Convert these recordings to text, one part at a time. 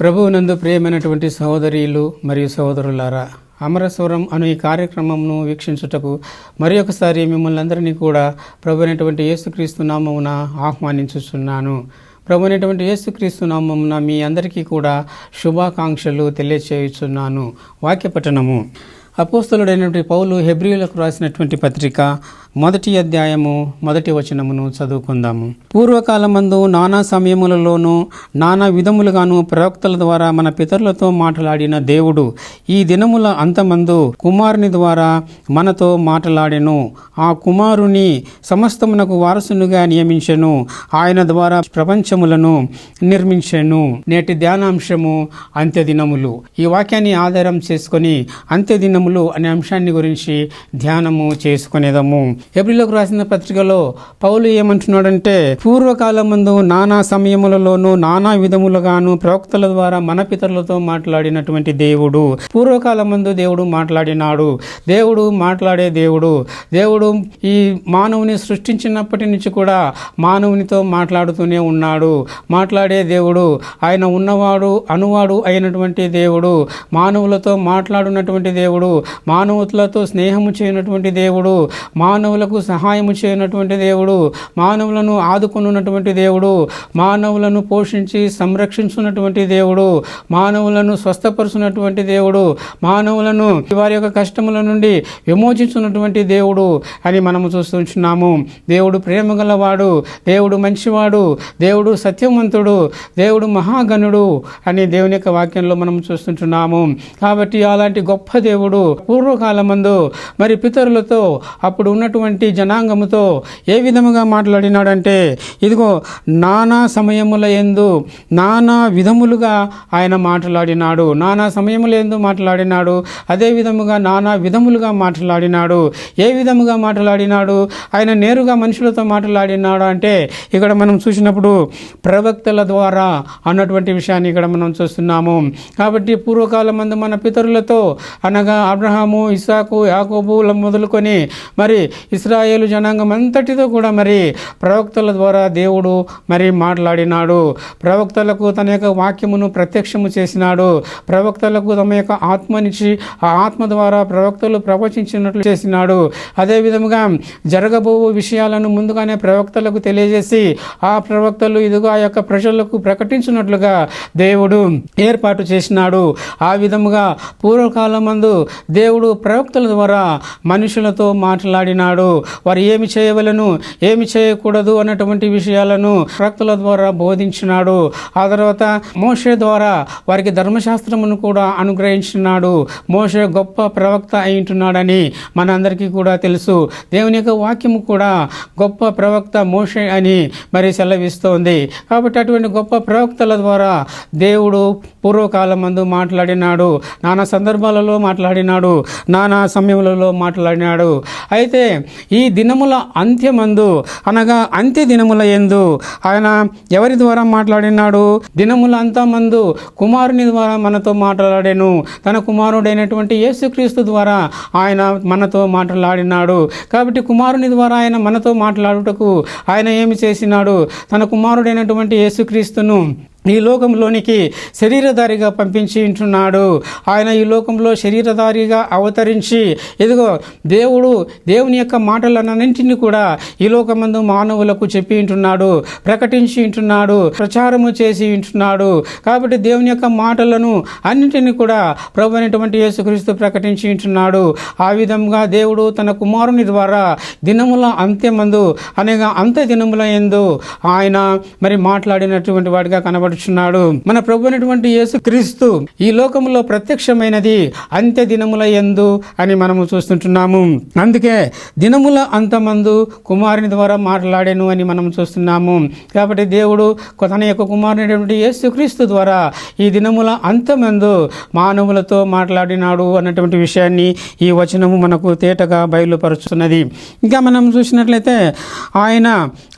ప్రభువునందు ప్రియమైనటువంటి సహోదరులు మరియు సహోదరులారా అమరస్వరం అను ఈ కార్యక్రమంను వీక్షించుటకు మరి ఒకసారి మిమ్మల్ని అందరినీ కూడా ప్రభు అయినటువంటి యేసుక్రీస్తు నామమున ఆహ్వానించుచున్నాను. ప్రభు అయినటువంటి యేసుక్రీస్తు నామమున మీ అందరికీ కూడా శుభాకాంక్షలు తెలియచేయుచున్నాను. వాక్యపట్టణము అపోస్తలుడైనటువంటి పౌలు హెబ్రియులకు రాసినటువంటి పత్రిక మొదటి అధ్యాయము మొదటి వచనమును చదువుకుందాము. పూర్వకాలమందు నానా సమయములలోనూ నానా విధములుగాను ప్రవక్తల ద్వారా మన పితరులతో మాట్లాడిన దేవుడు ఈ దినముల అంతమందు కుమారుని ద్వారా మనతో మాట్లాడెను. ఆ కుమారుని సమస్తమునకు వారసునిగా నియమించెను. ఆయన ద్వారా ప్రపంచములను నిర్మించెను. నేటి ధ్యానాంశము అంత్య దినములు. ఈ వాక్యాన్ని ఆధారం చేసుకొని అంత్య దినములు అనే అంశాన్ని గురించి ధ్యానము చేసుకునేదము. ఏప్రిల్లోకి రాసిన పత్రికలో పౌలు ఏమంటున్నాడంటే పూర్వకాలమందు నానా సమయములలోనూ నానా విధములుగాను ప్రవక్తల ద్వారా మన పితరులతో మాట్లాడినటువంటి దేవుడు పూర్వకాలమందు దేవుడు మాట్లాడినాడు. దేవుడు మాట్లాడే దేవుడు. దేవుడు ఈ మానవుని సృష్టించినప్పటి నుంచి కూడా మానవునితో మాట్లాడుతూనే ఉన్నాడు. మాట్లాడే దేవుడు ఆయన ఉన్నవాడు అనువాడు అయినటువంటి దేవుడు మానవులతో మాట్లాడినటువంటి దేవుడు మానవులతో స్నేహము చేయనటువంటి దేవుడు మానవులకు సహాయము చేయనటువంటి దేవుడు మానవులను ఆదుకున్నటువంటి దేవుడు మానవులను పోషించి సంరక్షించున్నటువంటి దేవుడు మానవులను స్వస్థపరుచున్నటువంటి దేవుడు మానవులను వారి యొక్క కష్టముల నుండి విమోచించున్నటువంటి దేవుడు అని మనము చూస్తున్నాము దేవుడు ప్రేమ గలవాడు దేవుడు మంచివాడు దేవుడు సత్యవంతుడు దేవుడు మహాగణుడు అని దేవుని యొక్క వాక్యంలో మనం చూస్తుంటున్నాము కాబట్టి అలాంటి గొప్ప దేవుడు పూర్వకాలమందు మరి పితరులతో అప్పుడు ఉన్నటువంటి జనాంగముతో ఏ విధముగా మాట్లాడినాడంటే ఇదిగో నానా సమయముల ఎందు నానా విధములుగా ఆయన మాట్లాడినాడు. నానా సమయముల ఎందు మాట్లాడినాడు. అదే విధముగా నానా విధములుగా మాట్లాడినాడు. ఏ విధముగా మాట్లాడినాడు? ఆయన నేరుగా మనుషులతో మాట్లాడినాడు అంటే ఇక్కడ మనం చూసినప్పుడు ప్రవక్తల ద్వారా అన్నటువంటి విషయాన్ని ఇక్కడ మనం చూస్తున్నాము. కాబట్టి పూర్వకాలం మందు మన పితరులతో అనగా అబ్రహాము ఇసాకు యాకోబుల మొదలుకొని మరి ఇస్రాయేలు జనాంగం అంతటితో కూడా మరి ప్రవక్తల ద్వారా దేవుడు మరి మాట్లాడినాడు. ప్రవక్తలకు తన యొక్క వాక్యమును ప్రత్యక్షము చేసినాడు. ప్రవక్తలకు తమ యొక్క ఆత్మనిచ్చి ఆ ఆత్మ ద్వారా ప్రవక్తలు ప్రవచించినట్లు చేసినాడు. అదే విధముగా జరగబో విషయాలను ముందుగానే ప్రవక్తలకు తెలియజేసి ఆ ప్రవక్తలు ఇదిగో ఆ యొక్క ప్రజలకు ప్రకటించినట్లుగా దేవుడు ఏర్పాటు చేసినాడు. ఆ విధముగా పూర్వకాలం మందు దేవుడు ప్రవక్తల ద్వారా మనుషులతో మాట్లాడినాడు. వారు ఏమి చేయవలను? ఏమి చేయకూడదు అన్నటువంటి విషయాలను ప్రవక్తల ద్వారా బోధించినాడు. ఆ తర్వాత మోషే ద్వారా వారికి ధర్మశాస్త్రమును కూడా అనుగ్రహించినాడు. మోషే గొప్ప ప్రవక్త అయింటున్నాడని మనందరికీ కూడా తెలుసు. దేవుని యొక్క వాక్యము కూడా గొప్ప ప్రవక్త మోషే అని మరి సెలవిస్తోంది. కాబట్టి అటువంటి గొప్ప ప్రవక్తల ద్వారా దేవుడు పూర్వకాలం మందు మాట్లాడినాడు. నానా సందర్భాలలో మాట్లాడినాడు. నానా సమయములలో మాట్లాడినాడు. అయితే ఈ దినముల అంత్యమందు అనగా అంత్య దినముల ఎందు ఆయన ఎవరి ద్వారా మాట్లాడినాడు? దినముల అంతమందు కుమారుని ద్వారా మనతో మాట్లాడాను తన కుమారుడైనటువంటి యేసుక్రీస్తు ద్వారా ఆయన మనతో మాట్లాడినాడు. కాబట్టి కుమారుని ద్వారా ఆయన మనతో మాట్లాడుటకు ఆయన ఏమి చేసినాడు? తన కుమారుడైనటువంటి యేసుక్రీస్తును ఈ లోకంలోనికి శరీరధారిగా పంపించి ఉంటున్నాడు. ఆయన ఈ లోకంలో శరీరధారిగా అవతరించి ఇదిగో దేవుడు దేవుని యొక్క మాటలన్నింటినీ కూడా ఈ లోకమందు మానవులకు చెప్పి ఉంటున్నాడు ప్రకటించి ఉంటున్నాడు ప్రచారము చేసి ఉంటున్నాడు. కాబట్టి దేవుని యొక్క మాటలను అన్నింటినీ కూడా ప్రభు అనేటువంటి యేసుక్రీస్తు ప్రకటించి ఉంటున్నాడు. ఆ విధంగా దేవుడు తన కుమారుని ద్వారా దినముల అంత్యమందు అనగా అంత్య దినముల ఎందు ఆయన మరి మాట్లాడినటువంటి వాడిగా కనబడు కనబడుచున్నాడు మన ప్రభు అయినటువంటి యేసు క్రీస్తు ఈ లోకంలో ప్రత్యక్షమైనది అంత్య దినముల ఎందు అని మనము చూస్తుంటున్నాము. అందుకే దినముల అంతమందు కుమారుని ద్వారా మాట్లాడాను అని మనం చూస్తున్నాము. కాబట్టి దేవుడు తన యొక్క కుమారుడైనటువంటి యేసు క్రీస్తు ద్వారా ఈ దినముల అంతమందు మానవులతో మాట్లాడినాడు అన్నటువంటి విషయాన్ని ఈ వచనము మనకు తేటగా బయలుపరుచున్నది ఇంకా మనం చూసినట్లయితే ఆయన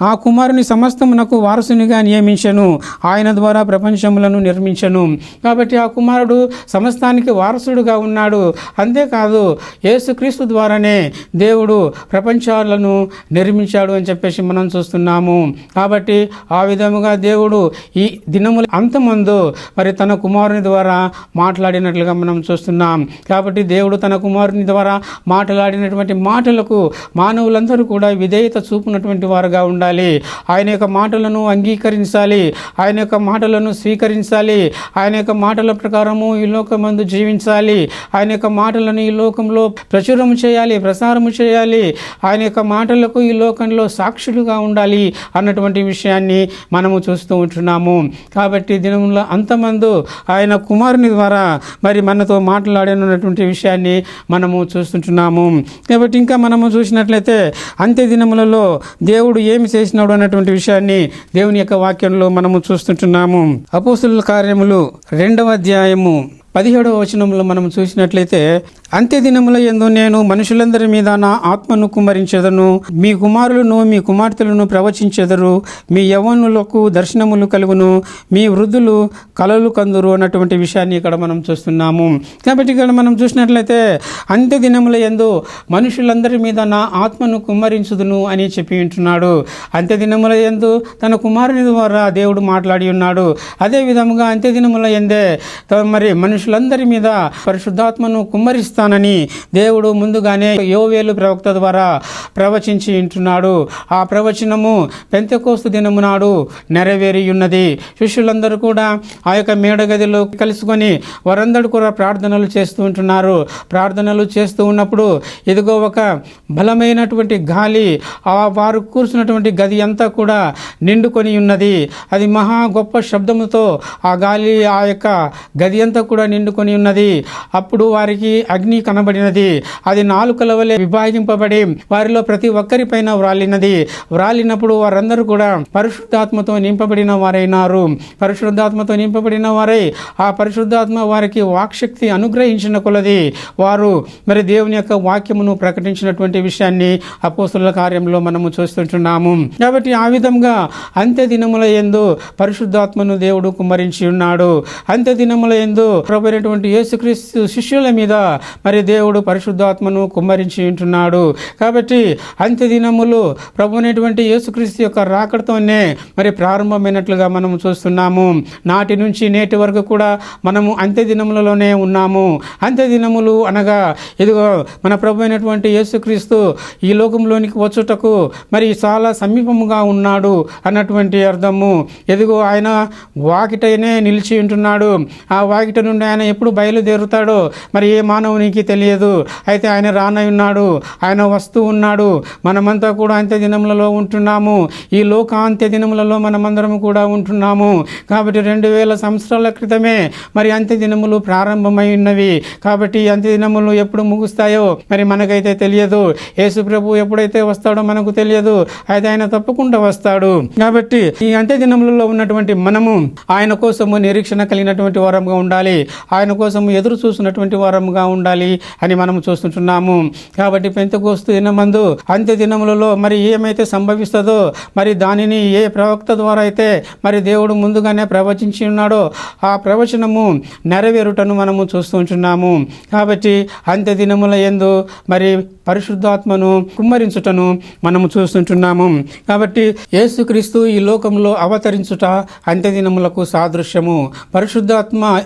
ఆ కుమారుని సమస్తమునకు వారసునిగా నియమించను. ఆయన ద్వారా ప్రపంచములను నిర్మించను. కాబట్టి ఆ కుమారుడు సమస్తానికి వారసుడుగా ఉన్నాడు. అంతేకాదు యేసుక్రీస్తు ద్వారానే దేవుడు ప్రపంచాలను నిర్మించాడు అని చెప్పేసి మనం చూస్తున్నాము. కాబట్టి ఆ విధముగా దేవుడు ఈ దినముల అంతమందు మరి తన కుమారుని ద్వారా మాట్లాడినట్లుగా మనం చూస్తున్నాం. కాబట్టి దేవుడు తన కుమారుని ద్వారా మాట్లాడినటువంటి మాటలకు మానవులందరూ కూడా విధేయత చూపునటువంటి వారుగా ఉండాలి. ఆయన యొక్క మాటలను అంగీకరించాలి. ఆయన యొక్క మాటలను స్వీకరించాలి. ఆయన యొక్క మాటల ప్రకారము ఈ లోకమందు జీవించాలి. ఆయన యొక్క మాటలను ఈ లోకంలో ప్రచురము చేయాలి ప్రసారము చేయాలి. ఆయన యొక్క మాటలకు ఈ లోకంలో సాక్షులుగా ఉండాలి అన్నటువంటి విషయాన్ని మనము చూస్తూ ఉంటున్నాము. కాబట్టి దినంలో అంతమందు ఆయన కుమారుని ద్వారా మరి మనతో మాట్లాడనున్నటువంటి విషయాన్ని మనము చూస్తుంటున్నాము. కాబట్టి ఇంకా మనము చూసినట్లయితే అంత్య దినములలో దేవుడు ఏమి చేసినాడు అన్నటువంటి విషయాన్ని దేవుని యొక్క వాక్యంలో మనము చూస్తుంటున్నాము. అపోస్తుల కార్యములు రెండవ అధ్యాయము. పదిహేడవ వచనంలో మనం చూసినట్లయితే అంత్య దినముల ఎందు నేను మనుషులందరి మీద నా ఆత్మను కుమ్మరించెదను. మీ కుమారులను మీ కుమార్తెలను ప్రవచించెదరు. మీ యవ్వనులకు దర్శనములు కలుగును. మీ వృద్ధులు కలలు కందురు అన్నటువంటి విషయాన్ని ఇక్కడ మనం చూస్తున్నాము. కాబట్టి ఇక్కడ మనం చూసినట్లయితే అంత్య దినముల ఎందు మనుషులందరి మీద నా ఆత్మను కుమ్మరించుదును అని చెప్పి ఉంటున్నాడు అంత్య దినముల ఎందు తన కుమారుని ద్వారా దేవుడు మాట్లాడి ఉన్నాడు. అదే విధముగా అంత్య దినముల ఎందే మరి మనుషు మనుషులందరి మీద పరిశుద్ధాత్మను కుమ్మరిస్తానని దేవుడు ముందుగానే యోవేలు ప్రవక్త ద్వారా ప్రవచించి ఉంటున్నాడు. ఆ ప్రవచనము పెంతకోస్తు దినము నాడు నెరవేరి ఉన్నది శిష్యులందరూ కూడా ఆ యొక్క మేడగదిలో కలుసుకొని వారందరూ కూడా ప్రార్థనలు చేస్తూ ఉంటున్నారు. ప్రార్థనలు చేస్తూ ఉన్నప్పుడు ఇదిగో ఒక బలమైనటువంటి గాలి ఆ వారు కూర్చున్నటువంటి గది అంతా కూడా నిండుకొని ఉన్నది. అది మహా గొప్ప శబ్దముతో ఆ గాలి ఆ యొక్క గది అంతా కూడా నిండుకొని ఉన్నది. అప్పుడు వారికి అగ్ని కనబడినది. అది నాలుకల వలె విభాగింపబడి వారిలో ప్రతి ఒక్కరి పైన వ్రాలినది. వ్రాలినప్పుడు వారందరూ కూడా పరిశుద్ధాత్మతో నింపబడిన వారైనారు. పరిశుద్ధాత్మతో నింపబడిన వారై. ఆ పరిశుద్ధాత్మ వారికి వాక్శక్తి అనుగ్రహించిన కొలది. వారు మరి దేవుని యొక్క వాక్యమును ప్రకటించినటువంటి విషయాన్ని అపోస్తుల కార్యంలో మనము చూస్తుంటున్నాము. కాబట్టి ఆ విధంగా అంత్య దినముల ఎందు పరిశుద్ధాత్మను దేవుడు కుమ్మరించి ఉన్నాడు. అంత్య దినముల ఎందు ప్రభుత్వ యేసుక్రీస్తు శిష్యుల మీద మరి దేవుడు పరిశుద్ధాత్మను కుమ్మరించి ఉంటున్నాడు. కాబట్టి అంత్య దినములు ప్రభునేటువంటి యేసుక్రీస్తు యొక్క రాకడతోనే మరి ప్రారంభమైనట్లుగా మనం చూస్తున్నాము. నాటి నుంచి నేటి వరకు కూడా మనము అంత్య దినములలోనే ఉన్నాము. అంత్య దినములు అనగా ఇదిగో మన ప్రభు అయినటువంటి యేసుక్రీస్తు ఈ లోకంలోనికి వచ్చుటకు మరి చాలా సమీపముగా ఉన్నాడు అన్నటువంటి అర్థము. ఎదుగో ఆయన వాకిటైనే నిలిచి ఉంటున్నాడు. ఆ వాకిట నుండి ఆయన ఎప్పుడు బయలుదేరుతాడో మరి ఏ మానవునికి తెలియదు. అయితే ఆయన రానై ఉన్నాడు. ఆయన వస్తూ ఉన్నాడు. మనమంతా కూడా అంత్య దినములలో ఉంటున్నాము. ఈ లోకాంత్య దినములలో మనమందరం కూడా ఉంటున్నాము. కాబట్టి రెండు వేల సంవత్సరాల క్రితమే మరి అంత్య దినములు ప్రారంభమై ఉన్నవి. కాబట్టి అంత్య దినములు ఎప్పుడు ముగుస్తాయో మరి మనకైతే తెలియదు. యేసు ప్రభు ఎప్పుడైతే వస్తాడో మనకు తెలియదు. అయితే ఆయన తప్పకుండా వస్తాడు. కాబట్టి ఈ అంత్య దినములలో ఉన్నటువంటి మనము ఆయన కోసము నిరీక్షణ కలిగినటువంటి వారంగా ఉండాలి. ఆయన కోసం ఎదురు చూసినటువంటి వారముగా ఉండాలి అని మనం చూస్తుంటున్నాము. కాబట్టి పెంతకోస్తు దినమందు అంత్య దినములలో మరి ఏమైతే సంభవిస్తుందో మరి దానిని ఏ ప్రవక్త ద్వారా అయితే మరి దేవుడు ముందుగానే ప్రవచించి ఉన్నాడో ఆ ప్రవచనము నెరవేరుటను మనము చూస్తుంటున్నాము కాబట్టి అంత్య దినముల ఎందు మరి పరిశుద్ధాత్మను కుమ్మరించుటను మనము చూస్తుంటున్నాము. కాబట్టి యేసుక్రీస్తు ఈ లోకంలో అవతరించుట అంత్య దినములకు సాదృశ్యము. పరిశుద్ధాత్మ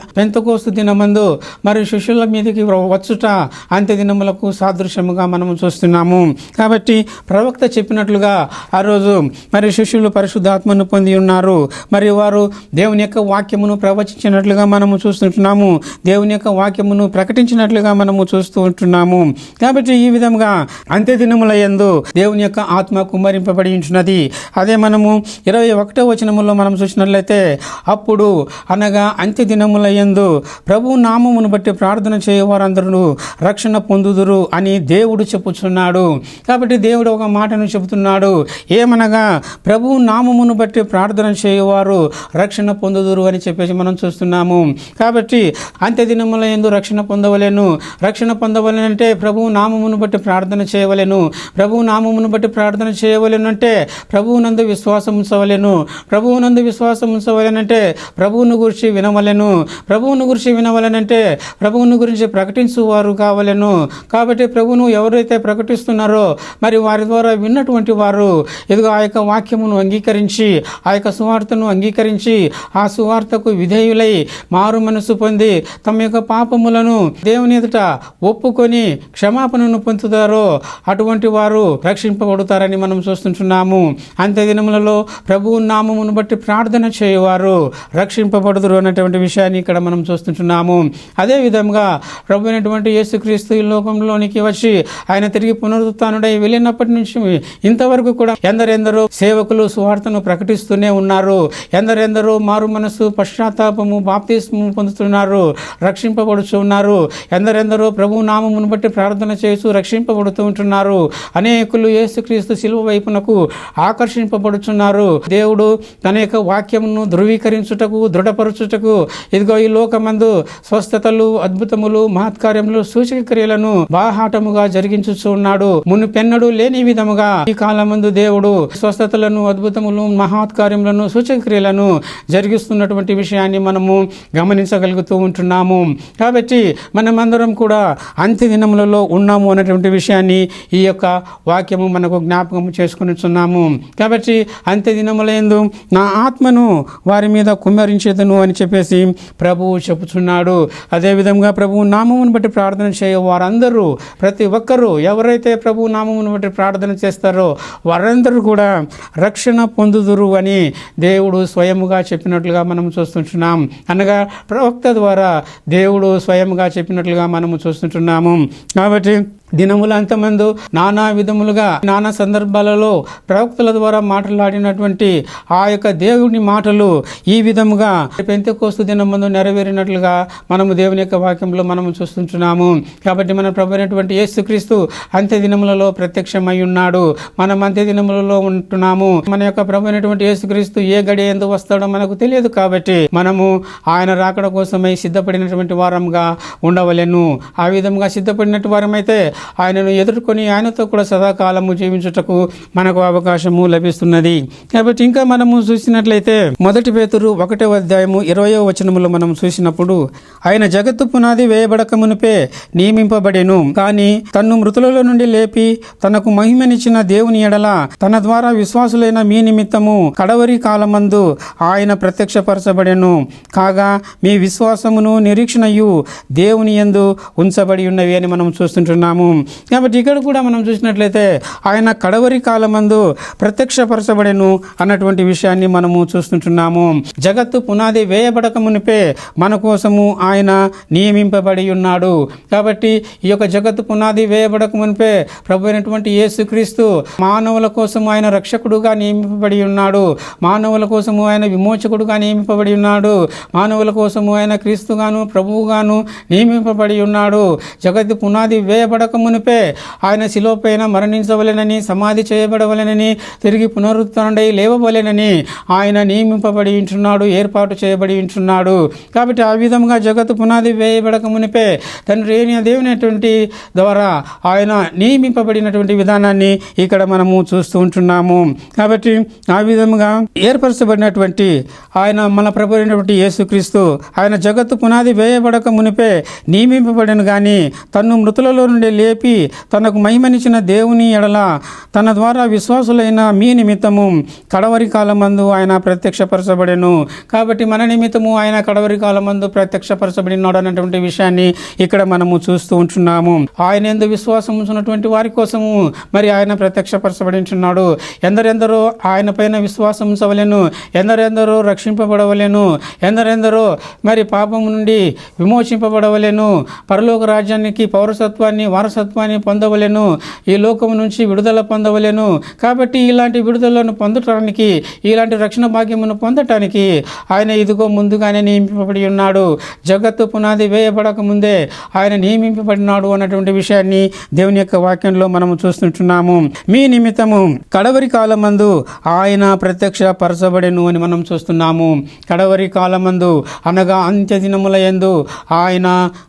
పెంతకోస్తు దినమందు మరి శిష్యుల మీదకి వచ్చుట అంత్య దినములకు సాదృశ్యముగా మనము చూస్తున్నాము. కాబట్టి ప్రవక్త చెప్పినట్లుగా ఆ రోజు మరి శిష్యులు పరిశుద్ధాత్మను పొంది ఉన్నారు. మరి వారు దేవుని యొక్క వాక్యమును ప్రవచించినట్లుగా మనము చూస్తుంటున్నాము. దేవుని యొక్క వాక్యమును ప్రకటించినట్లుగా మనము చూస్తూ ఉంటున్నాము. కాబట్టి ఈ విధంగా అంత్య దినముల యందు దేవుని యొక్క ఆత్మ కుమ్మరింపబడి ఉంటున్నది. అదే మనము ఇరవై ఒకటో వచనములో మనం చూసినట్లయితే అప్పుడు అనగా అంత్య దినముల ఎందు ప్రభు నామమును బట్టి ప్రార్థన చేయవారందరూ రక్షణ పొందుదురు అని దేవుడు చెప్పుచున్నాడు. కాబట్టి దేవుడు ఒక మాటను చెబుతున్నాడు. ఏమనగా ప్రభు నామమును బట్టి ప్రార్థన చేయవారు రక్షణ పొందుదురు అని చెప్పేసి మనం చూస్తున్నాము. కాబట్టి అంత్య దినముల ఎందు రక్షణ పొందవలెను రక్షణ పొందవలెనంటే ప్రభు నామమును బట్టి ప్రార్థన చేయవలెను ప్రభు నామమును బట్టి ప్రార్థన చేయవలేను అంటే ప్రభువునందు విశ్వాసం ఉంచవలెను ప్రభువునందు విశ్వాసం ఉంచవలెనంటే ప్రభువును గురించి వినవలెను ప్రభువును గురించి వినవలనంటే ప్రభువును గురించి ప్రకటించువారు కావలను. కాబట్టి ప్రభువును ఎవరైతే ప్రకటిస్తున్నారో మరి వారి ద్వారా విన్నటువంటి వారు ఇదిగో ఆ యొక్క వాక్యమును అంగీకరించి ఆ యొక్క సువార్తను అంగీకరించి ఆ సువార్తకు విధేయులై మారు మనసు పొంది తమ యొక్క పాపములను దేవుని ఎదుట ఒప్పుకొని క్షమాపణను పొందుతారో అటువంటి వారు రక్షింపబడతారని మనం చూస్తుంటున్నాము. అంత్య దినములలో ప్రభువు నామమును బట్టి ప్రార్థన చేయవారు రక్షింపబడుదురు అన్నటువంటి విషయాన్ని ఇక్కడ మనం చూస్తున్నాం. అదే విధంగా ప్రభు అయినటువంటి యేసుక్రీస్తు ఈ లోకంలోనికి వచ్చి ఆయన తిరిగి పునరుత్నుడై వెళ్ళినప్పటి నుంచి ఇంతవరకు కూడా ఎందరెందరో సేవకులు సువార్తను ప్రకటిస్తూనే ఉన్నారు. ఎందరెందరో మారు మనసు పశ్చాత్తాపము బాప్తిస్ము పొందుతున్నారు రక్షింపబడుచు ఉన్నారు. ఎందరెందరో ప్రభు నామమును బట్టి ప్రార్థన చేస్తూ రక్షింపబడుతూ ఉంటున్నారు. అనేకులు యేసుక్రీస్తు శిలువ వైపునకు ఆకర్షింపబడుచున్నారు. దేవుడు తన యొక్క వాక్యమును ధృవీకరించుటకు దృఢపరచుటకు ఇదిగో ఈ నందు స్వస్థతలు అద్భుతములు మహత్కార్యములు సూచక క్రియలను బాహాటముగా జరిగించుచున్నాడు మునుపెన్నడు లేని విధముగా ఈ కాలమందు దేవుడు స్వస్థతలను అద్భుతములు మహత్కార్యములను సూచక క్రియలను జరిగిస్తున్నటువంటి విషయాన్ని మనము గమనించగలుగుతూ ఉంటున్నాము. కాబట్టి మనమందరం కూడా అంత్య దినములలో ఉన్నాము అనేటువంటి విషయాన్ని ఈ యొక్క వాక్యము మనకు జ్ఞాపకం చేసుకునిచున్నాము. కాబట్టి అంత్య దినములందు నా ఆత్మను వారి మీద కుమ్మరించేదను అని చెప్పేసి ప్రభువు చెప్పుచున్నాడు. అదేవిధంగా ప్రభువు నామమును బట్టి ప్రార్థన చేయ వారందరూ ప్రతి ఒక్కరూ ఎవరైతే ప్రభు నామమును బట్టి ప్రార్థన చేస్తారో వారందరూ కూడా రక్షణ పొందుదురు అని దేవుడు స్వయముగా చెప్పినట్లుగా మనం చూస్తుంటున్నాం. అనగా ప్రవక్త ద్వారా దేవుడు స్వయముగా చెప్పినట్లుగా మనము చూస్తుంటున్నాము. కాబట్టి దినముల అంతమందు నానా విధములుగా నానా సందర్భాలలో ప్రవక్తల ద్వారా మాట్లాడినటువంటి ఆ యొక్క దేవుని మాటలు ఈ విధముగా పెంతకోస్తు దినమందు నెరవేరినట్లుగా మనము దేవుని యొక్క వాక్యంలో మనము చూస్తుంటున్నాము. కాబట్టి మన ప్రభు అయినటువంటి యేసుక్రీస్తు అంత్య దినములలో ప్రత్యక్షమై ఉన్నాడు. మనం అంత్య దినములలో ఉంటున్నాము. మన యొక్క ప్రభు అయినటువంటి యేసుక్రీస్తు ఏ గడి ఎందుకు వస్తాడో మనకు తెలియదు కాబట్టి మనము ఆయన రాకడ కోసమై సిద్ధపడినటువంటి వారంగా ఉండవలెను. ఆ విధంగా సిద్ధపడినట్టు వారమైతే ఆయనను ఎదుర్కొని ఆయనతో కూడా సదాకాలము జీవించుటకు మనకు అవకాశము లభిస్తున్నది. కాబట్టి ఇంకా మనము చూసినట్లయితే మొదటి పేతురు ఒకటో అధ్యాయము ఇరవయో వచనములో మనం చూసినప్పుడు ఆయన జగత్తు పునాది వేయబడక మునిపే నియమింపబడెను. కానీ తన్ను మృతులలో నుండి లేపి తనకు మహిమనిచ్చిన దేవుని ఎడల తన ద్వారా విశ్వాసులైన మీ నిమిత్తము కడవరి కాలమందు ఆయన ప్రత్యక్షపరచబడెను. కాగా మీ విశ్వాసమును నిరీక్షణయు దేవుని యందు ఉంచబడి ఉన్నవి అని మనం చూస్తుంటున్నాము. కాబట్టి ఇక్కడ కూడా మనం చూసినట్లయితే ఆయన కడవరి కాలమందు ప్రత్యక్షపరచబడెను అన్నటువంటి విషయాన్ని మనము చూస్తుంటున్నాము. జగత్తు పునాది వేయబడక మునిపే మన కోసము ఆయన నియమింపబడి ఉన్నాడు. కాబట్టి ఈ యొక్క జగత్తు పునాది వేయబడక మునిపే ప్రభు అయినటువంటి యేసుక్రీస్తు మానవుల కోసం ఆయన రక్షకుడుగా నియమింపబడి ఉన్నాడు. మానవుల కోసము ఆయన విమోచకుడుగా నియమింపబడి ఉన్నాడు. మానవుల కోసము ఆయన క్రీస్తుగాను ప్రభువుగాను నియమింపబడి ఉన్నాడు. జగత్తు పునాది వేయబడక మునిపే ఆయన శిలోపైన మరణించవలెనని సమాధి చేయబడవలెనని తిరిగి పునరుత్డై లేవవలెనని ఆయన నియమింపబడి ఉంటున్నాడు ఏర్పాటు చేయబడి ఉంటున్నాడు. కాబట్టి ఆ విధంగా జగత్తు పునాది వేయబడక మునిపే తండ్రి దేవునటువంటి ద్వారా ఆయన నియమింపబడినటువంటి విధానాన్ని ఇక్కడ మనము చూస్తూ ఉంటున్నాము. కాబట్టి ఆ విధముగా ఏర్పరచబడినటువంటి ఆయన మన ప్రభు అయినటువంటి యేసుక్రీస్తు ఆయన జగత్తు పునాది వేయబడక మునిపే నియమింపబడిన కానీ తను మృతులలో నుండి లేపి తనకు మహిమనిచ్చిన దేవుని ఎడల తన ద్వారా విశ్వాసులైన మీ నిమిత్తము కడవరి కాలమందు ఆయన ప్రత్యక్షపరచబడెను. కాబట్టి మన నిమిత్తము ఆయన కడవరి కాలమందు ప్రత్యక్షపరచబడినాడు అన్నటువంటి విషయాన్ని ఇక్కడ మనము చూస్తూ ఉంటున్నాము. ఆయన ఎందు విశ్వాసం ఉంచినటువంటి వారి కోసము మరి ఆయన ప్రత్యక్షపరచబడించున్నాడు. ఎందరెందరో ఆయన పైన విశ్వాసం ఉంచవలెను. ఎందరెందరో రక్షింపబడవలెను. ఎందరెందరో మరి పాపం నుండి విమోచింపబడవలెను. పరలోక రాజ్యానికి పౌరసత్వాన్ని వారసు వారసత్వాన్ని పొందవలెను. ఈ లోకం నుంచి విడుదల పొందవలెను. కాబట్టి ఇలాంటి విడుదలను పొందటానికి ఇలాంటి రక్షణ భాగ్యమును పొందటానికి ఆయన ఇదిగో ముందుగానే నియమింపబడి ఉన్నాడు. జగత్తు పునాది వేయబడక ముందే ఆయన నియమింపబడినాడు అన్నటువంటి విషయాన్ని దేవుని యొక్క వాక్యంలో మనము చూస్తుంటున్నాము. మీ నిమిత్తము కడవరి కాలమందు ఆయన ప్రత్యక్ష పరచబడెను అని మనం చూస్తున్నాము. కడవరి కాలమందు అనగా అంత్య దినముల యందు ఆయన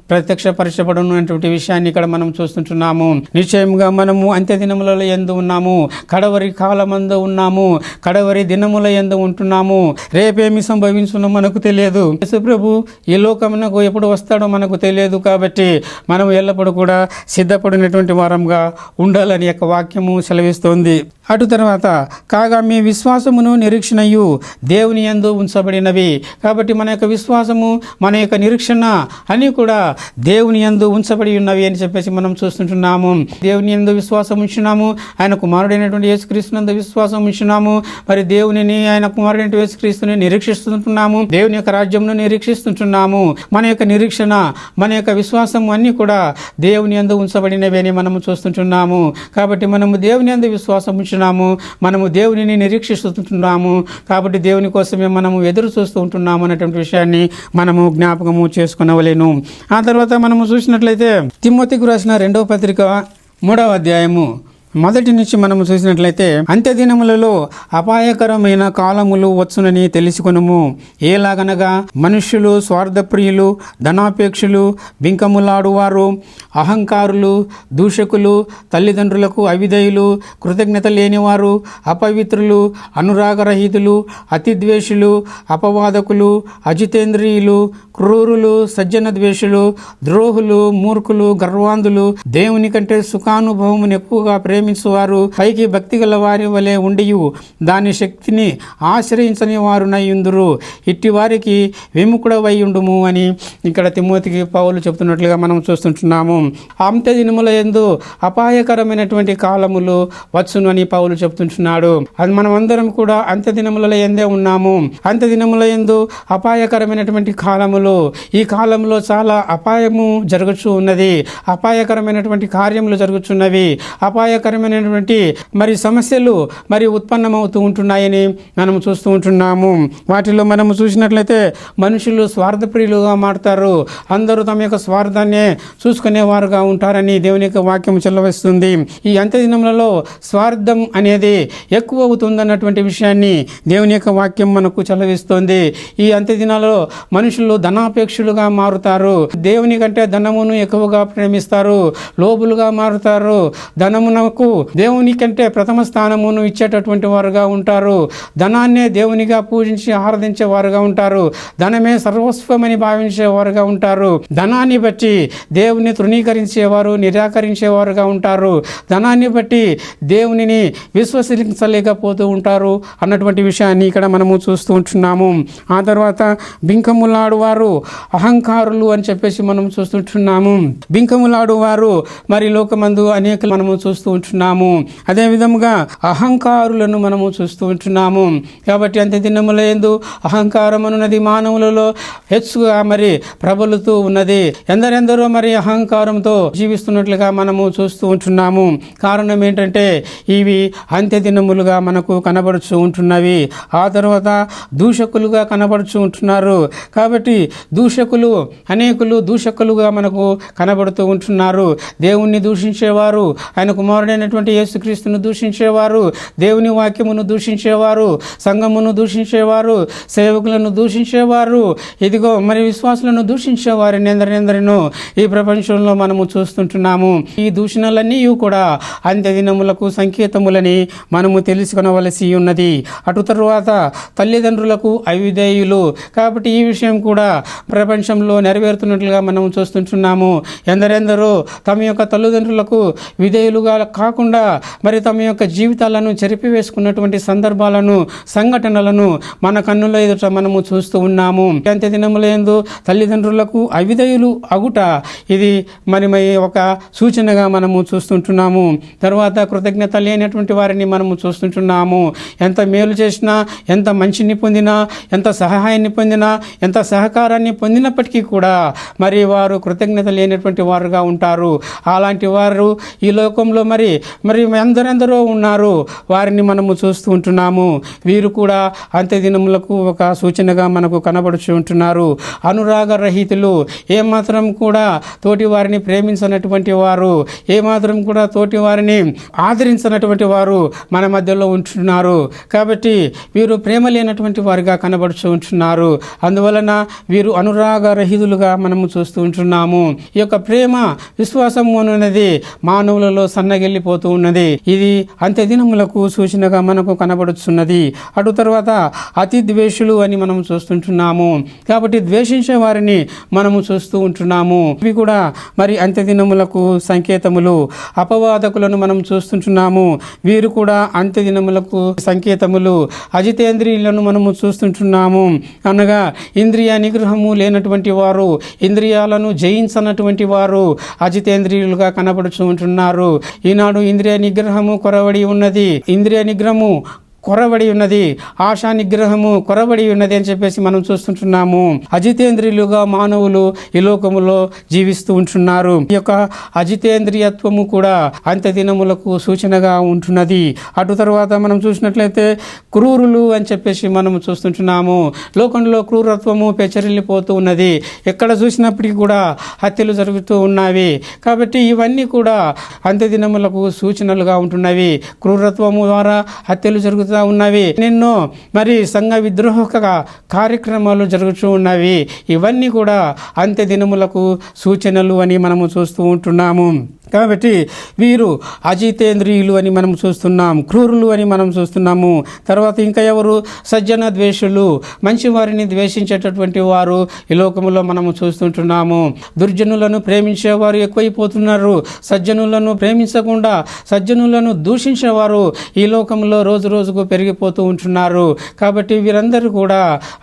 ప్రత్యక్ష పరచబడను అనేటువంటి విషయాన్ని ఇక్కడ మనం చూస్తుంటున్నాము నిశ్చయంగా మనము అంత్య దినముల ఎందు ఉన్నాము. కడవరి కాలమందు ఉన్నాము. కడవరి దినముల ఎందు ఉంటున్నాము. రేపేమి సంభవించునో మనకు తెలియదు. యేసు ప్రభు ఈ లోకమునకు ఎప్పుడు వస్తాడో మనకు తెలియదు కాబట్టి మనం ఎల్లప్పుడూ కూడా సిద్ధపడినటువంటి వారంగా ఉండాలని యొక్క వాక్యము సెలవిస్తోంది. అటు తర్వాత కాగా మీ విశ్వాసమును నిరీక్షణయు దేవుని యందు ఉంచబడినవి. కాబట్టి మన యొక్క విశ్వాసము మన యొక్క నిరీక్షణ అని కూడా దేవుని యందు ఉంచబడి ఉన్నవి అని చెప్పేసి మనం చూస్తుంటున్నాము. దేవుని యందు విశ్వాసం ఉంచున్నాము. ఆయన కుమారుడైనటువంటి యేసుక్రీస్తునందు విశ్వాసం ఉంచున్నాము. మరి దేవునిని ఆయన కుమారుడైనటువంటి యేసుక్రీస్తుని నిరీక్షిస్తుంటున్నాము. దేవుని యొక్క రాజ్యంను నిరీక్షిస్తుంటున్నాము. మన యొక్క నిరీక్షణ మన యొక్క విశ్వాసం అన్నీ కూడా దేవుని యందు ఉంచబడినవి అని మనము చూస్తుంటున్నాము. కాబట్టి మనము దేవుని ఎందు విశ్వాసం ఉంచున్నాము మనము దేవునిని నిరీక్షిస్తుంటున్నాము. కాబట్టి దేవుని కోసమే మనము ఎదురు చూస్తూ ఉంటున్నాము అనేటువంటి విషయాన్ని మనము జ్ఞాపకము చేసుకునవలేను. ఆ తర్వాత మనము చూసినట్లయితే తిమ్మతికి రాసిన రెండవ పత్రిక మూడవ అధ్యాయము మొదటి నుంచి మనము చూసినట్లయితే అంత్యదినములలో అపాయకరమైన కాలములు వచ్చునని తెలుసుకొనుము. ఏలాగనగా మనుష్యులు స్వార్థప్రియులు ధనాపేక్షులు బింకములాడువారు అహంకారులు దూషకులు తల్లిదండ్రులకు అవిధేయులు కృతజ్ఞత లేనివారు అపవిత్రులు అనురాగరహితులు అతిద్వేషులు అపవాదకులు అజితేంద్రియులు క్రూరులు సజ్జన ద్వేషులు ద్రోహులు మూర్ఖులు గర్వాంధులు దేవుని కంటే సుఖానుభవమును ఎక్కువగా ప్రేమించువారు పైకి భక్తి గల వారి వలె ఉండియు. దాని శక్తిని ఆశ్రయించని వారునయ్యుందురు ఇట్టి వారికి విముకుడవై ఉండుము అని ఇక్కడ తిమ్మతికి పౌలు చెప్తున్నట్లుగా మనం చూస్తుంటున్నాము. అంత్య దినముల ఎందు అపాయకరమైనటువంటి కాలములు వచ్చును అని పౌలు చెప్తుంటున్నాడు. అది మనం అందరం కూడా అంత్య దినముల ఎందే ఉన్నాము. అంత్య దినముల ఎందు అపాయకరమైనటువంటి కాలములు. ఈ కాలంలో చాలా అపాయము జరుగుచూ ఉన్నది. అపాయకరమైనటువంటి కార్యములు జరుగుతున్నవి అపాయకరమైనటువంటి మరి సమస్యలు మరి ఉత్పన్నమవుతూ ఉంటున్నాయని మనం చూస్తూ ఉంటున్నాము. వాటిలో మనము చూసినట్లయితే మనుషులు స్వార్థప్రియులుగా మారుతారు. అందరూ తమ యొక్క స్వార్థాన్నే చూసుకునేవారుగా ఉంటారని దేవుని యొక్క వాక్యం చెల్లవేస్తుంది ఈ అంత్య దినములలో స్వార్థం అనేది ఎక్కువ అవుతుందన్నటువంటి విషయాన్ని దేవుని యొక్క వాక్యం మనకు చలవిస్తుంది. ఈ అంత్య దినాలలో మనుషులు ధనాపేక్షులుగా మారుతారు. దేవుని కంటే ధనమును ఎక్కువగా ప్రేమిస్తారు. లోబులుగా మారుతారు. ధనమునకు దేవుని కంటే ప్రథమ స్థానమును ఇచ్చేటటువంటి వారుగా ఉంటారు. ధనాన్నే దేవునిగా పూజించి ఆరాధించే వారుగా ఉంటారు. ధనమే సర్వస్వమని భావించే వారుగా ఉంటారు. ధనాన్ని బట్టి దేవుని తృణీకరించేవారు నిరాకరించేవారుగా ఉంటారు. ధనాన్ని బట్టి దేవునిని విశ్వసించలేకపోతూ ఉంటారు అన్నటువంటి విషయాన్ని ఇక్కడ మనము చూస్తూ ఉంటున్నాము. ఆ తర్వాత బింకములాడు వారు అహంకారులు అని చెప్పేసి మనం చూస్తుంటున్నాము బింకములాడు వారు మరి లోకమందు అనేక మనము చూస్తూ ఉంటున్నాము. అదే విధముగా అహంకారులను మనము చూస్తూ ఉంటున్నాము. కాబట్టి అంత్య దినముల ఎందు అహంకారం అనున్నది మానవులలో హెచ్చుగా మరి ప్రబలుతూ ఉన్నది. ఎందరెందరో మరి అహంకారంతో జీవిస్తున్నట్లుగా మనము చూస్తూ ఉంటున్నాము. కారణం ఏంటంటే ఇవి అంత్య దినములుగా మనకు కనబడుచు ఉంటున్నవి. ఆ తర్వాత దూషకులుగా కనబడుచు ఉంటున్నారు. కాబట్టి దూషకులు అనేకులు దూషకులుగా మనకు కనబడుతూ ఉంటున్నారు. దేవుణ్ణి దూషించేవారు ఆయన కుమారుడైనటువంటి యేసుక్రీస్తును దూషించేవారు దేవుని వాక్యమును దూషించేవారు సంఘమును దూషించేవారు సేవకులను దూషించేవారు ఇదిగో మరి విశ్వాసులను దూషించేవారు ఎందరెందరినో ఈ ప్రపంచంలో మనము చూస్తుంటున్నాము. ఈ దూషణలన్నీ కూడా అంత్య దినములకు సంకేతములని మనము తెలుసుకొనవలసి ఉన్నది. అటు తరువాత తల్లిదండ్రులకు అవిధేయులు. కాబట్టి ఈ విషయం కూడా ప్రపంచంలో నెరవేరుతున్నట్లుగా మనం చూస్తుంటున్నాము. ఎందరెందరో తమ యొక్క తల్లిదండ్రులకు విధేయులుగా కాకుండా మరి తమ యొక్క జీవితాలను చెరిపివేసుకున్నటువంటి సందర్భాలను సంఘటనలను మన కన్నుల ఎదుట మనము చూస్తూ ఉన్నాము. అంత్య దినములందు తల్లిదండ్రులకు అవిధేయులు అగుట ఇది మరి మరి ఒక సూచనగా మనము చూస్తుంటున్నాము. తర్వాత కృతజ్ఞత లేనటువంటి వారిని మనము చూస్తుంటున్నాము. ఎంత మేలు చేసినా ఎంత మంచిని పొందినా ఎంత సహాయాన్ని పొందినా ఎంత సహకారాన్ని పొందినప్పటికీ కూడా మరి వారు కృతజ్ఞత లేనటువంటి వారుగా ఉంటారు. అలాంటి వారు ఈ లోకంలో మరి మరి ఎందరెందరో ఉన్నారు. వారిని మనము చూస్తూ ఉంటున్నాము. వీరు కూడా అంత్యదినములకు ఒక సూచనగా మనకు కనబడుచు ఉంటున్నారు. అనురాగ రహితులు ఏమాత్రం కూడా తోటి వారిని ప్రేమించినటువంటి వారు ఏమాత్రం కూడా తోటి వారిని ఆదరించినటువంటి వారు మన మధ్యలో ఉంటున్నారు. కాబట్టి వీరు ప్రేమ లేనటువంటి వారిగా కనబడుచు ఉంటున్నారు. అందువలన వీరు అనురాగ రహితులుగా మనము చూస్తూ ఉంటున్నాము. ఈ యొక్క ప్రేమ విశ్వాసము అనేది మానవులలో మారిపోతూ ఉన్నది. ఇది అంత్య దినములకు సూచనగా మనకు కనబడుచున్నది. అటు తర్వాత అతి ద్వేషులు అని మనం చూస్తుంటున్నాము. కాబట్టి ద్వేషించే వారిని మనము చూస్తూ ఉంటున్నాము. ఇవి కూడా మరి అంత్య దినములకు సంకేతములు. అపవాదకులను మనం చూస్తుంటున్నాము. వీరు కూడా అంత్య దినములకు సంకేతములు. అజితేంద్రియులను మనము చూస్తుంటున్నాము. అనగా ఇంద్రియ నిగ్రహము లేనటువంటి వారు ఇంద్రియాలను జయించనటువంటి వారు అజితేంద్రియులుగా కనబడుచు ఉంటున్నారు. ఈనాడు ఇంద్రియ నిగ్రహము కొరవడి ఉన్నది. ఇంద్రియ నిగ్రహము కొరబడి ఉన్నది. ఆశా నిగ్రహము కొరబడి ఉన్నది అని చెప్పేసి మనం చూస్తుంటున్నాము. అజితేంద్రియులుగా మానవులు ఈ లోకములో జీవిస్తూ ఉంటున్నారు. ఈ యొక్క అజితేంద్రియత్వము కూడా అంత్య దినములకు సూచనగా ఉంటున్నది. అటు తర్వాత మనం చూసినట్లయితే క్రూరులు అని చెప్పేసి మనం చూస్తుంటున్నాము. లోకంలో క్రూరత్వము పెచరిల్లిపోతూ ఉన్నది. ఎక్కడ చూసినప్పటికీ కూడా హత్యలు జరుగుతూ ఉన్నవి. కాబట్టి ఇవన్నీ కూడా అంత్య దినములకు సూచనలుగా ఉంటున్నవి. క్రూరత్వము ద్వారా హత్యలు జరుగుతూ ఉన్నవి. నిన్ను మరి సంఘ విద్రోహక కార్యక్రమాలు జరుగుతూ ఉన్నవి. ఇవన్నీ కూడా అంత్య దినములకు సూచనలు అని మనము చూస్తూ ఉంటున్నాము. కాబట్టి వీరు అజితేంద్రియులు అని మనం చూస్తున్నాం. క్రూరులు అని మనం చూస్తున్నాము. తర్వాత ఇంకా ఎవరు? సజ్జన ద్వేషులు. మంచి వారిని ద్వేషించేటటువంటి వారు ఈ లోకములో మనము చూస్తుంటున్నాము. దుర్జనులను ప్రేమించేవారు ఎక్కువైపోతున్నారు. సజ్జనులను ప్రేమించకుండా సజ్జనులను దూషించేవారు ఈ లోకంలో రోజు రోజుకు పెరిగిపోతూ ఉంటున్నారు. కాబట్టి వీరందరూ కూడా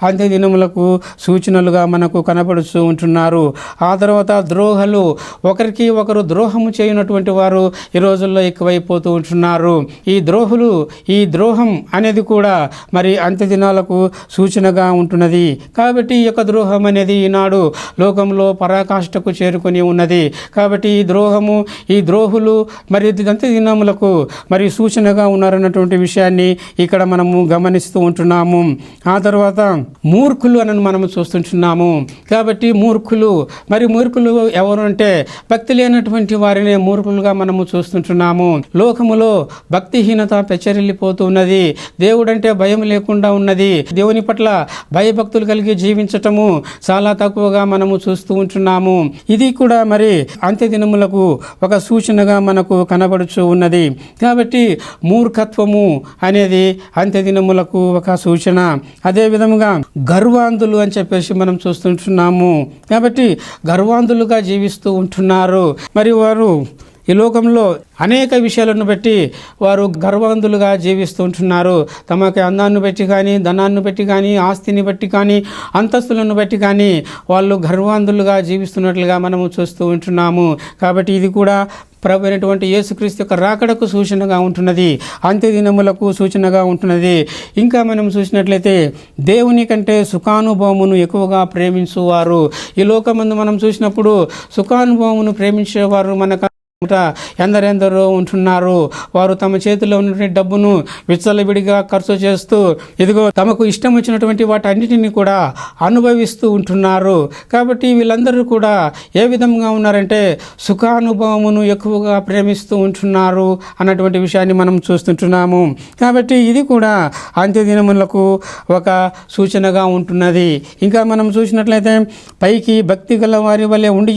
అంత్య దినములకు సూచనలుగా మనకు కనపడుతూ ఉంటున్నారు. ఆ తర్వాత ద్రోహలు ఒకరికి ఒకరు ద్రోహము చేయనటువంటి వారు ఈ రోజుల్లో ఎక్కువైపోతూ ఉంటున్నారు. ఈ ద్రోహులు ఈ ద్రోహం అనేది కూడా మరి అంత్య దినాలకు సూచనగా ఉంటున్నది. కాబట్టి ఈ యొక్క ద్రోహం అనేది ఈనాడు లోకంలో పరాకాష్ఠకు చేరుకొని ఉన్నది. కాబట్టి ఈ ద్రోహము ఈ ద్రోహులు మరి అంత్య దినములకు మరి సూచనగా ఉన్నారన్నటువంటి విషయాన్ని ఇక్కడ మనము గమనిస్తూ ఉంటున్నాము. ఆ తర్వాత మూర్ఖులు అని మనము చూస్తుంటున్నాము. కాబట్టి మూర్ఖులు మరి మూర్ఖులు ఎవరు అంటే భక్తి లేనటువంటి వారిని మూర్ఖులుగా మనము చూస్తుంటున్నాము. లోకములో భక్తిహీనత పెచ్చరిల్లిపోతూ ఉన్నది. దేవుడంటే భయం లేకుండా ఉన్నది. దేవుని పట్ల భయభక్తులు కలిగి జీవించటము చాలా తక్కువగా మనము చూస్తూ ఉంటున్నాము. ఇది కూడా మరి అంత్య దినములకు ఒక సూచనగా మనకు కనబడుచు ఉన్నది. కాబట్టి మూర్ఖత్వము అనేది అంత్య దినములకు ఒక సూచన. అదే విధముగా గర్వాంధులు అని చెప్పేసి మనం చూస్తుంటున్నాము. కాబట్టి గర్వాంధులుగా జీవిస్తూ ఉంటున్నారు. మరి వారు ఈ లోకంలో అనేక విషయాలను బట్టి వారు గర్వంధులుగా జీవిస్తూ ఉంటున్నారు. తమకి అందాన్ని బట్టి కానీ ధనాన్ని బట్టి కానీ ఆస్తిని బట్టి కానీ అంతస్తులను బట్టి కానీ వాళ్ళు గర్వాంధులుగా జీవిస్తున్నట్లుగా మనము చూస్తూ ఉంటున్నాము. కాబట్టి ఇది కూడా ప్రభు అయినటువంటి యేసుక్రీస్తు యొక్క రాకడకు సూచనగా ఉంటున్నది. అంత్య దినములకు సూచనగా ఉంటున్నది. ఇంకా మనం చూసినట్లయితే దేవుని కంటే సుఖానుభవమును ఎక్కువగా ప్రేమించువారు. ఈ లోకమందు మనం చూసినప్పుడు సుఖానుభవమును ప్రేమించేవారు మనకు ఎందరెందరో ఉంటున్నారు. వారు తమ చేతిలో ఉన్నటువంటి డబ్బును విచ్చలవిడిగా ఖర్చు చేస్తూ ఇదిగో తమకు ఇష్టం వచ్చినటువంటి వాటన్నిటిని కూడా అనుభవిస్తూ ఉంటున్నారు. కాబట్టి వీళ్ళందరూ కూడా ఏ విధంగా ఉన్నారంటే సుఖానుభవమును ఎక్కువగా ప్రేమిస్తూ ఉంటున్నారు అన్నటువంటి విషయాన్ని మనం చూస్తుంటున్నాము. కాబట్టి ఇది కూడా అంత్యదినములకు ఒక సూచనగా ఉంటున్నది. ఇంకా మనం చూసినట్లయితే పైకి భక్తి గల వారి వలె ఉండి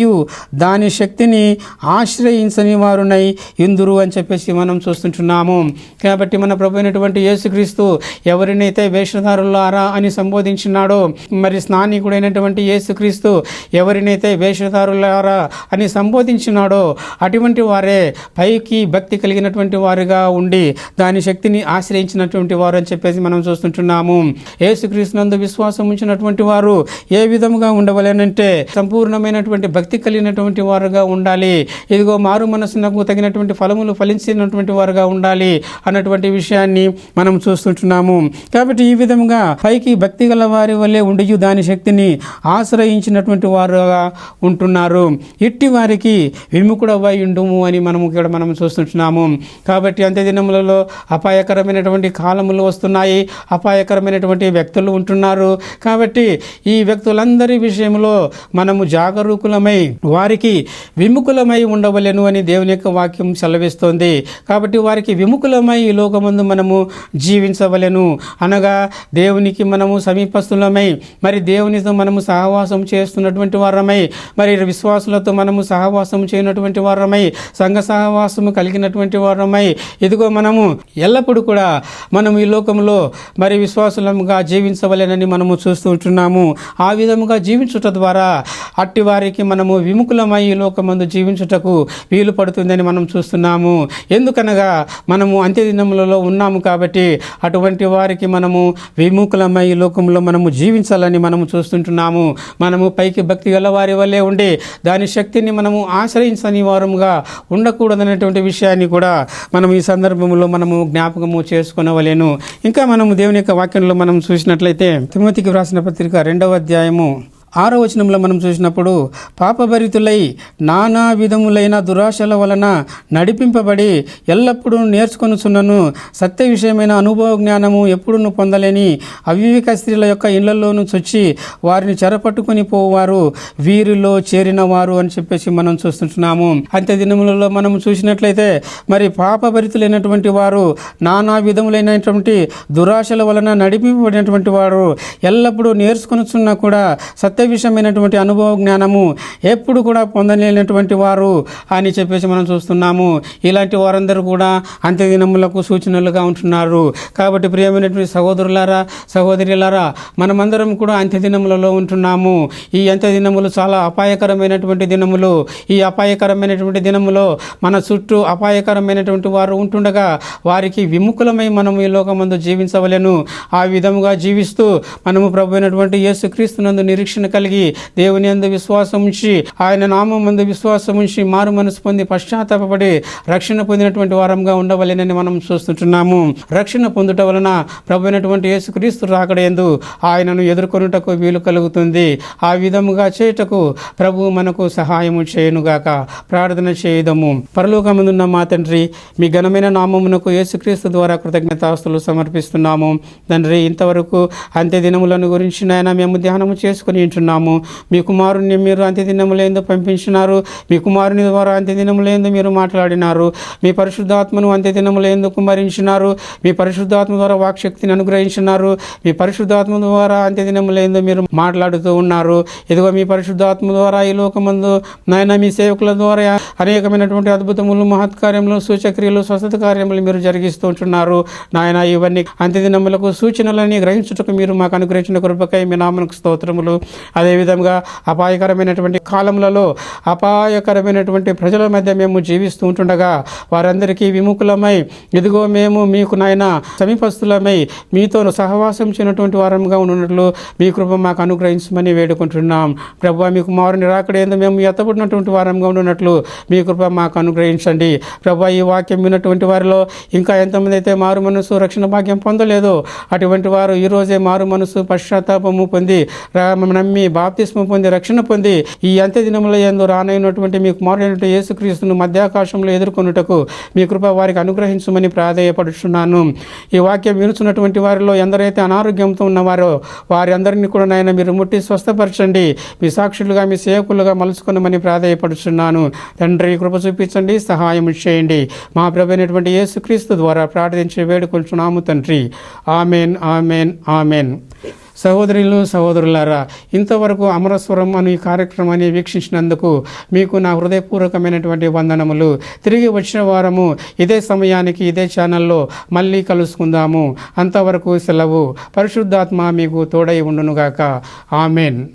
దాని శక్తిని ఆశ్రయించ ఆశ్రయించని వారునై ఇందురు అని చెప్పేసి మనం చూస్తుంటున్నాము. కాబట్టి మన ప్రభు అయినటువంటి యేసుక్రీస్తు ఎవరినైతే వేషధారులారా అని సంబోధించినాడో మరి స్నానికుడైనటువంటి యేసుక్రీస్తు ఎవరినైతే వేషధారులారా అని సంబోధించినాడో అటువంటి వారే పైకి భక్తి కలిగినటువంటి వారుగా ఉండి దాని శక్తిని ఆశ్రయించినటువంటి వారు అని చెప్పేసి మనం చూస్తుంటున్నాము. యేసుక్రీస్తునందు విశ్వాసం ఉంచినటువంటి వారు ఏ విధముగా ఉండవలేనంటే సంపూర్ణమైనటువంటి భక్తి కలిగినటువంటి వారుగా ఉండాలి. ఇదిగో మారు మనసునకు తగినటువంటి ఫలములు ఫలించినటువంటి వారుగా ఉండాలి అన్నటువంటి విషయాన్ని మనం చూస్తుంటున్నాము. కాబట్టి ఈ విధంగా పైకి భక్తి గల వారి వల్లే ఉండి దాని శక్తిని ఆశ్రయించినటువంటి వారుగా ఉంటున్నారు. ఇట్టి వారికి విముఖుడవై ఉండుము అని మనం ఇక్కడ మనం చూస్తుంటున్నాము. కాబట్టి అంత్య దినములలో అపాయకరమైనటువంటి కాలములు వస్తున్నాయి. అపాయకరమైనటువంటి వ్యక్తులు ఉంటున్నారు. కాబట్టి ఈ వ్యక్తులందరి విషయంలో మనము జాగరూకులమై వారికి విముఖులమై ఉండవలెను అని దేవుని యొక్క వాక్యం సెలవిస్తోంది. కాబట్టి వారికి విముఖులమై ఈ లోకమందు మనము జీవించవలెను. అనగా దేవునికి మనము సమీపస్తులమై మరి దేవునితో మనము సహవాసం చేస్తున్నటువంటి వారమై మరి విశ్వాసులతో మనము సహవాసం చేయనటువంటి వారమై సంఘ సహవాసము కలిగినటువంటి వారమై ఇదిగో మనము ఎల్లప్పుడూ కూడా మనం ఈ లోకంలో మరి విశ్వాసులముగా జీవించవలెనని మనము చూస్తూ ఉంటున్నాము. ఆ విధముగా జీవించుట ద్వారా అట్టి వారికి మనము విముఖులమై ఈ లోకమందు జీవించుటకు వీలు పడుతుందని మనం చూస్తున్నాము. ఎందుకనగా మనము అంత్యదినములలో ఉన్నాము కాబట్టి అటువంటి వారికి మనము విముఖులమై లోకంలో మనము జీవించాలని మనము చూస్తుంటున్నాము. మనము పైకి భక్తి గల వారి వల్లే ఉండి దాని శక్తిని మనము ఆశ్రయించని వారముగా ఉండకూడదనేటువంటి విషయాన్ని కూడా మనం ఈ సందర్భంలో మనము జ్ఞాపకము చేసుకునవలేను. ఇంకా మనము దేవుని యొక్క వాక్యంలో మనం చూసినట్లయితే తిమోతికి వ్రాసిన పత్రిక రెండవ అధ్యాయము ఆరో వచనంలో మనం చూసినప్పుడు పాపభరితులై నానా విధములైన దురాశల వలన నడిపింపబడి ఎల్లప్పుడూ నేర్చుకొనుచున్నను. సత్య విషయమైన అనుభవ జ్ఞానము ఎప్పుడును పొందలేని అవివేక స్త్రీల యొక్క ఇళ్ళలోను చొచ్చి వారిని చెరపట్టుకొని పోవారు. వీరిలో చేరిన వారు అని చెప్పేసి మనం చూస్తుంటున్నాము. అంత్య దినములలో మనం చూసినట్లయితే మరి పాపభరితులైనటువంటి వారు నానా విధములైనటువంటి దురాశల వలన నడిపింపబడినటువంటి వారు ఎల్లప్పుడూ నేర్చుకొనుచున్నా కూడా సత్య విషయమైనటువంటి అనుభవ జ్ఞానము ఎప్పుడు కూడా పొందలేనటువంటి వారు అని చెప్పేసి మనం చూస్తున్నాము. ఇలాంటి వారందరూ కూడా అంత్యదినములకు సూచనలుగా ఉంటున్నారు. కాబట్టి ప్రియమైనటువంటి సహోదరులారా సహోదరులారా మనమందరం కూడా అంత్యదినములలో ఉంటున్నాము. ఈ అంత్యదినములు చాలా అపాయకరమైనటువంటి దినములు. ఈ అపాయకరమైనటువంటి దినములో మన చుట్టూ అపాయకరమైనటువంటి వారు ఉంటుండగా వారికి విముఖులమై మనము ఈ లోకమందు జీవించవలెను. ఆ విధముగా జీవిస్తూ మనము ప్రభు అయినటువంటి యేసుక్రీస్తునందు నిరీక్షణ కలిగి దేవుని అందు విశ్వాసం ఉంచి ఆయన నామం మందు విశ్వాసం ఉంచి మారు మనసు పొంది పశ్చాత్తాపడి రక్షణ పొందినటువంటి వారంగా ఉండవలేనని మనం చూస్తుంటున్నాము. రక్షణ పొందుట వలన ప్రభు అయినటువంటి యేసుక్రీస్తు రాకడేందు ఆయనను ఎదుర్కొనుటకు వీలు కలుగుతుంది. ఆ విధముగా చేయుటకు ప్రభు మనకు సహాయము చేయునుగాక ప్రార్థన చేయదము. పరలోకమందున్న మా తండ్రి మీ ఘనమైన నామమునకు యేసుక్రీస్తు ద్వారా కృతజ్ఞతాస్తులు సమర్పిస్తున్నాము. తండ్రి ఇంతవరకు అంత్య దినములను గురించి నాయన మేము ధ్యానము చేసుకుని ఉంటున్నాము మీ కుమారుని మీరు అంత్యదినములందు పంపించినారు. మీ కుమారుని ద్వారా అంత్యదినములందు మీరు మాట్లాడినారు. మీ పరిశుద్ధాత్మను అంత్యదినములందు కుమరించినారు మీ పరిశుద్ధాత్మ ద్వారా వాక్శక్తిని అనుగ్రహించినారు. మీ పరిశుద్ధాత్మ ద్వారా అంత్యదినములందు మీరు మాట్లాడుతూ ఉన్నారు. ఇదిగో మీ పరిశుద్ధాత్మ ద్వారా ఈ లోకమందు నాయన మీ సేవకుల ద్వారా అనేకమైనటువంటి అద్భుతములు మహత్కార్యములు సూచక్రియలు స్వస్థత కార్యములు మీరు జరిగిస్తూ ఉంటున్నారు. నాయన ఇవన్నీ అంత్యదినములకు సూచనలని గ్రహించుటకు మీరు మాకు అనుగ్రహించిన కృపకై మీ నామనకు స్తోత్రములు. అదేవిధంగా అపాయకరమైనటువంటి కాలములలో అపాయకరమైనటువంటి ప్రజల మధ్య మేము జీవిస్తూ ఉంటుండగా వారందరికీ విముఖులమై ఇదిగో మేము మీకు నాయన సమీపస్తులమై మీతో సహవాసం చేయనటువంటి వారంగా ఉన్నట్లు మీ కృప మాకు అనుగ్రహించమని వేడుకుంటున్నాం. ప్రభు మీ కుమారుని రాకడేందు మేము ఎత్తబడినటువంటి వారంగా ఉన్నట్లు మీ కృప మాకు అనుగ్రహించండి. ప్రభు ఈ వాక్యం విన్నటువంటి వారిలో ఇంకా ఎంతమంది అయితే మారు మనసు రక్షణ భాగ్యం పొందలేదో అటువంటి వారు ఈరోజే మారు మనసు పశ్చాత్తాపము పొంది రా- నమ్మి బాప్తిస్మ పొంది రక్షణ పొంది ఈ అంత్య దినముల ఎందు రానైనటువంటి మీ కుమారుడైనటువంటి యేసుక్రీస్తును మధ్యాకాశంలో ఎదుర్కొనుటకు మీ కృప వారికి అనుగ్రహించమని ప్రాధేయపడుచున్నాను. ఈ వాక్యం వినుచున్నటువంటి వారిలో ఎందరైతే అనారోగ్యంతో ఉన్నవారో వారి అందరినీ కూడా నాయన మీరు ముట్టి స్వస్థపరచండి. మీ సాక్షులుగా మీ సేవకులుగా మలుచుకున్నామని ప్రాధేయపడుచున్నాను. తండ్రి కృప చూపించండి సహాయం చేయండి. మా ప్రభునటువంటి యేసుక్రీస్తు ద్వారా ప్రార్థించి వేడుకొంచున్నాము తండ్రి. Amen amen amen. సహోదరులు సహోదరులారా ఇంతవరకు అమరస్వరం అను ఈ కార్యక్రమాన్ని వీక్షించినందుకు మీకు నా హృదయపూర్వకమైనటువంటి వందనములు. తిరిగి వచ్చిన వారము ఇదే సమయానికి ఇదే ఛానల్లో మళ్ళీ కలుసుకుందాము. అంతవరకు సెలవు. పరిశుద్ధాత్మ మీకు తోడై ఉండునుగాక. ఆమెన్.